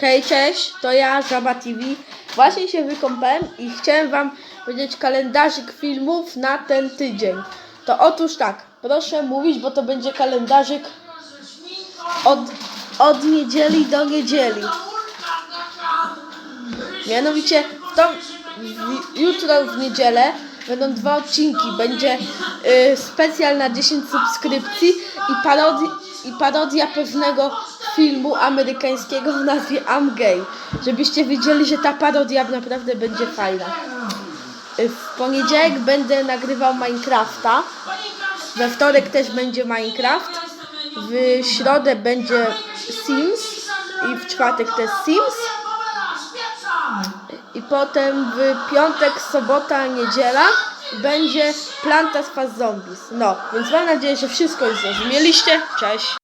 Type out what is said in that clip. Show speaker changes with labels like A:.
A: Hej, cześć, to ja, Żaba TV. Właśnie się wykąpałem i chciałem wam powiedzieć kalendarzyk filmów na ten tydzień. To otóż tak, proszę mówić, bo to będzie kalendarzyk od, od niedzieli do niedzieli. Mianowicie w w, jutro w niedzielę będą dwa odcinki. Będzie y, specjal na 10 subskrypcji i, parodi, i parodia pewnego filmu amerykańskiego o nazwie I'm Gay. Żebyście wiedzieli, że ta parodia naprawdę będzie fajna. Y, w poniedziałek będę nagrywał Minecrafta. We wtorek też będzie Minecraft. W środę będzie Sims. I w czwartek też Sims. I potem w piątek, sobota, niedziela będzie Plantas vs Zombies. No, więc mam nadzieję, że wszystko już zrozumieliście. Cześć!